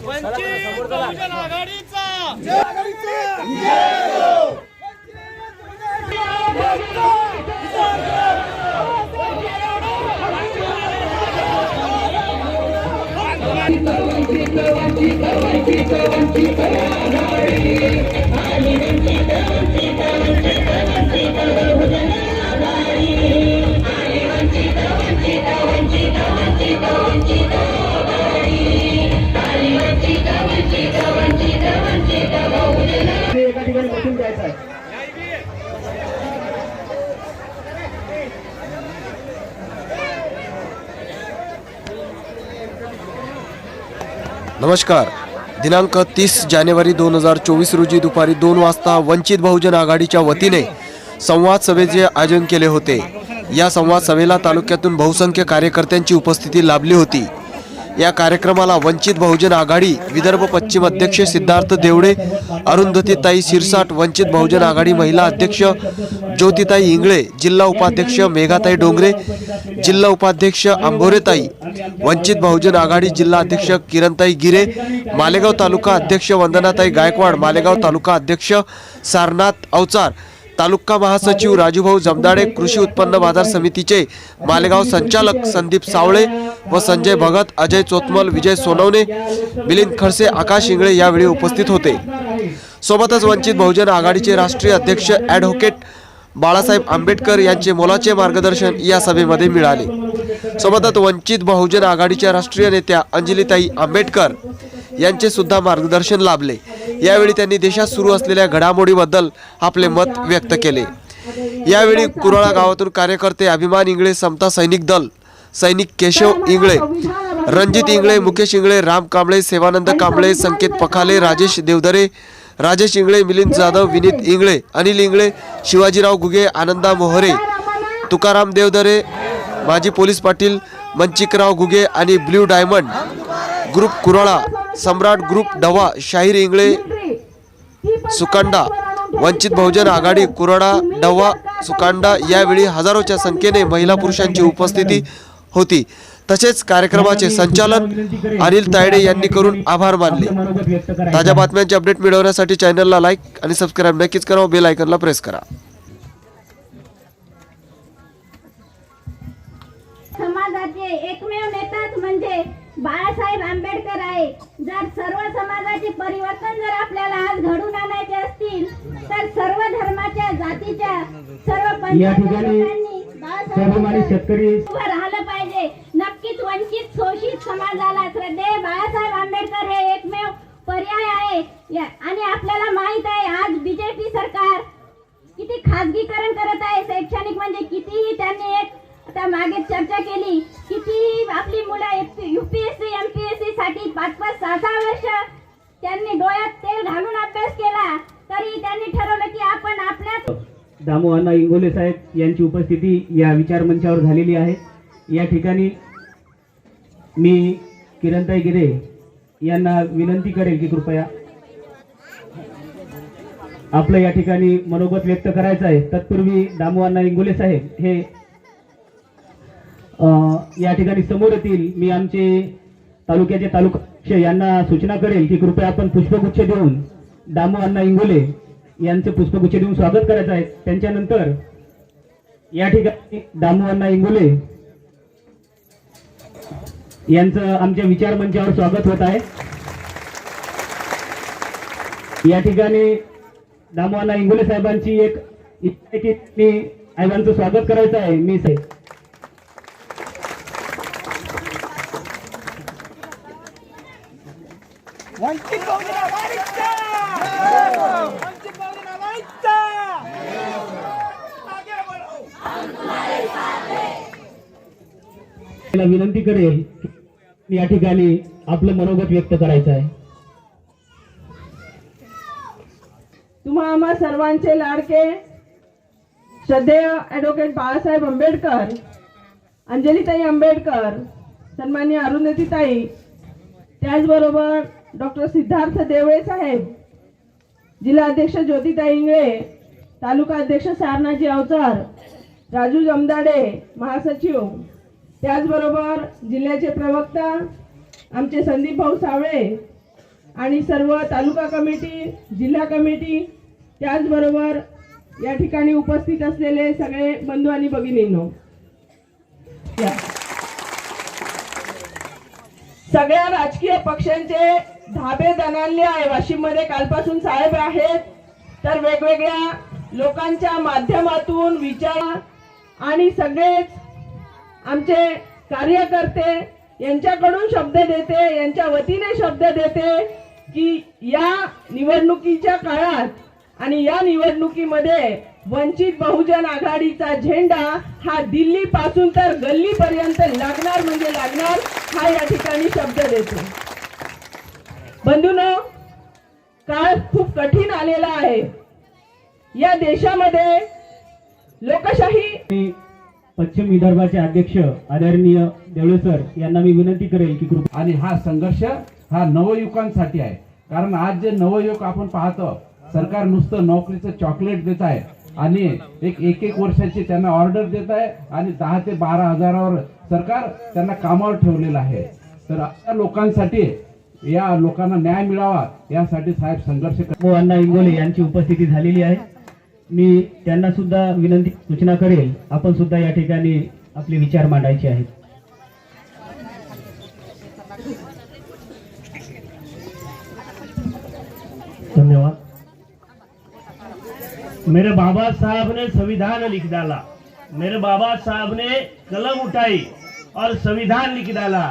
वंचित बहुजन आघाडीचा एका नमस्कार. दिनांक तीस जानेवारी दोन हजार चोवीस रोजी दुपारी दोन वाजता वंचित बहुजन आघाडीच्या वतीने संवाद सभेचे आयोजन केले होते. या संवाद सभेला तालुक्यातून बहुसंख्य कार्यकर्त्यांची उपस्थिती लाभली होती. या कार्यक्रमाला वंचित बहुजन आघाडी विदर्भ पश्चिम अध्यक्ष सिद्धार्थ देवडे अरुंधतीताई शिरसाट वंचित बहुजन आघाडी महिला अध्यक्ष ज्योतिताई इंगळे जिल्हा उपाध्यक्ष मेघाताई डोंगरे जिल्हा उपाध्यक्ष आंभोरेताई वंचित बहुजन आघाडी जिल्हा अध्यक्ष किरणताई गिरे मालेगाव तालुका अध्यक्ष वंदनाताई गायकवाड मालेगाव तालुका अध्यक्ष सारनाथ अवचार तालुका महासचिव राजूभाऊ जमदाडे कृषी उत्पन्न बाजार समितीचे मालेगाव संचालक संदीप सावळे व संजय भगत अजय चोतमल विजय सोनवणे मिलिंद खडसे आकाश इंगळे यावेळी उपस्थित होते. सोबतच वंचित बहुजन आघाडीचे राष्ट्रीय अध्यक्ष ॲडव्होकेट बाळासाहेब आंबेडकर यांचे मोलाचे मार्गदर्शन या सभेमध्ये मिळाले. सोबतच वंचित बहुजन आघाडीच्या राष्ट्रीय नेत्या अंजलीताई आंबेडकर यांचे सुद्धा मार्गदर्शन लाभले. यावेळी त्यांनी देशात सुरू असलेल्या घडामोडीबद्दल आपले मत व्यक्त केले. यावेळी कुराळा गावातून कार्यकर्ते अभिमान इंगळे समता सैनिक दल सैनिक केशव इंगळे रणजित इंगळे मुकेश इंगळे राम कांबळे सेवानंद कांबळे संकेत पखाले राजेश देवधरे राजेश इंगळे मिलिंद जाधव विनीत इंगळे अनिल इंगळे शिवाजीराव गुगे आनंदा मोहरे तुकाराम देवधरे माजी पोलीस पाटील मंचिकराव गुगे आणि blue diamond group Kurala Samrat group ढवा शाहीर इंगळे सुकांडा वंचित बहुजन आघाडी कुराडा डव्हा सुकांडा यावेळी हजारोच्या संख्येने महिला पुरुषांची उपस्थिती होती. तसेच कार्यक्रमाचे संचालन अनिल तायडे यांनी करून आभार मानले. ताज्या बातम्यांचे अपडेट मिळवण्यासाठी चॅनलला लाईक आणि सबस्क्राईब नक्कीच करा बेल आयकनला प्रेस करा. बाळासाहेब आंबेडकर आहे. जर सर्व समाजाचे परिवर्तन जर आपल्याला आज घडून आणायचे असतील तर सर्व धर्माच्या जातीच्या सर्व या ठिकाणी शेतकरी उभं राहिलं पाहिजे. नक्कीच वंचित शोषित समाजाला श्रद्धेय बाळासाहेब आंबेडकर हे एकमेव पर्याय आहे. या- आणि आपल्याला माहीत आहे आज बीजेपी सरकार किती खाजगीकरण करत आहे. शैक्षणिक म्हणजे कितीही त्यांनी एक आता मागे चर्चा केली किती आपली मुलं युपीएससी एमपीएससी साठी पाच पाच सहा सहा वर्ष त्यांनी डोळ्यात तेल घालून अभ्यास केला तरी त्यांनी ठरवलं की आपण आपल्याच दामू अण्णा इंगोले साहेब यांची उपस्थिती या विचार मंचावर झालेली आहे. या ठिकाणी मी किरणताई गिरे यांना विनंती करेल की कृपया आपलं या ठिकाणी मनोगत व्यक्त करायचं आहे. तत्पूर्वी दामू अण्णा इंगोले साहेब हे या ठिकाणी समोर येतील मी आमचे तालुक्याचे तालुका यांना सूचना करेल की कृपया आपण पुष्पगुच्छ देऊन दामू अण्णा इंगोले यांचे पुष्पगुच्छ देऊन स्वागत करायचं आहे. त्यांच्यानंतर या ठिकाणी दामू अण्णा इंगोले यांचं आमच्या विचार मंचावर स्वागत होत आहे. या ठिकाणी दामवाना इंगोले साहेबांची एक इच्छा आहे की मी साहेबांचं स्वागत करायचं आहे. मी साहेब वंचित बहुजन आघाडीचा वंचित बहुजन आघाडीचा आगे बढ़ो मला विनंती करेल की या ठिकाणी आपलं मनोगत व्यक्त करायचं आहे. तुम्हा आम्हा सर्वांचे लाडके श्रद्धेय ॲडव्होकेट बाळासाहेब आंबेडकर अंजलीताई आंबेडकर सन्मान्य अरुंधतीताई त्याचबरोबर डॉक्टर सिद्धार्थ देवळे साहेब जिल्हाध्यक्ष ज्योतिता इंगळे तालुका अध्यक्ष सारनाजी अवचार राजू जमदाडे महासचिव त्याचबरोबर जिल्ह्याचे प्रवक्ता आमचे संदीप भाऊ सावळे आणि सर्व तालुका कमिटी जिल्हा कमिटी त्याचबरोबर या ठिकाणी उपस्थित असलेले सगळे बंधू आणि भगिनींनो या. सगळ्या राजकीय पक्षांचे धाबे दणाणले आहे. वाशिममध्ये कालपासून साहेब आहेत. तर वेगवेगळ्या लोकांच्या माध्यमातून विचार आणि सगळेच आमचे कार्यकर्ते यांच्याकडून शब्द देते यांच्या वतीने शब्द देते की या निवडणुकीच्या काळात आणि या निवडणुकीमध्ये वंचित बहुजन आघाडीचा झेंडा हा दिल्ली पासून तर गल्ली पर्यंत लागणार म्हणजे लागणार हा या ठिकाणी शब्द देतो. बंधूनो काळ खूप कठीण आलेला आहे. या देशामध्ये लोकशाही पश्चिम विदर्भाचे अध्यक्ष आदरणीय देवळे सर यांना मी विनंती करेल की कृपया आणि हा संघर्ष हा नवयुवकांसाठी आहे. कारण आज जे नवयुवक आपण पाहतो सरकार नुसतं नोकरीचं चॉकलेट देत आहे. आणि एक एक एक वर्षाची त्यांना ऑर्डर देत आहे आणि दहा ते बारा हजारावर सरकार त्यांना कामावर ठेवलेलं आहे. तर अशा लोकांसाठी या लोकांना न्याय मिळावा यासाठी साहेब संघर्ष अण्णा इंगोले यांची उपस्थिती झालेली आहे. मी त्यांना सुद्धा विनंती सूचना करेल. आपण सुद्धा या ठिकाणी आपले विचार मांडायचे आहेत. मेरे बाबा साहब ने संविधान लिख डाला। मेरे बाबा साहब ने कलम उठाई और संविधान लिख डाला।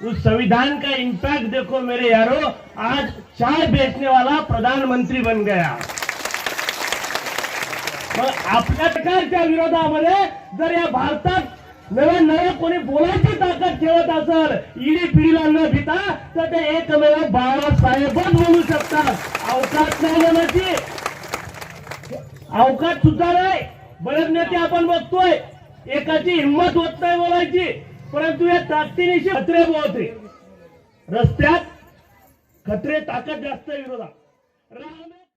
उस संविधान का इम्पैक्ट देखो मेरे यारो आज चाय बेचने वाला प्रधानमंत्री बन गया। आपल्या सरकारच्या विरोधामध्ये? जर या भारतात नव्या नव्या कोणी बोलायची ताकद ठेवत असेल ईडी पिढीला न भिता तर ते एकमेव बाळासाहेबच बोलू शकतात. अवकाश नाही बोलायची अवकाश सुद्धा नाही. बरेच नेते आपण बघतोय. एकाची हिंमत होत नाही बोलायची. परंतु या ताकदीनिशी खत्रे बोलते. रस्त्यात खत्रे ताकद जास्त विरोधात.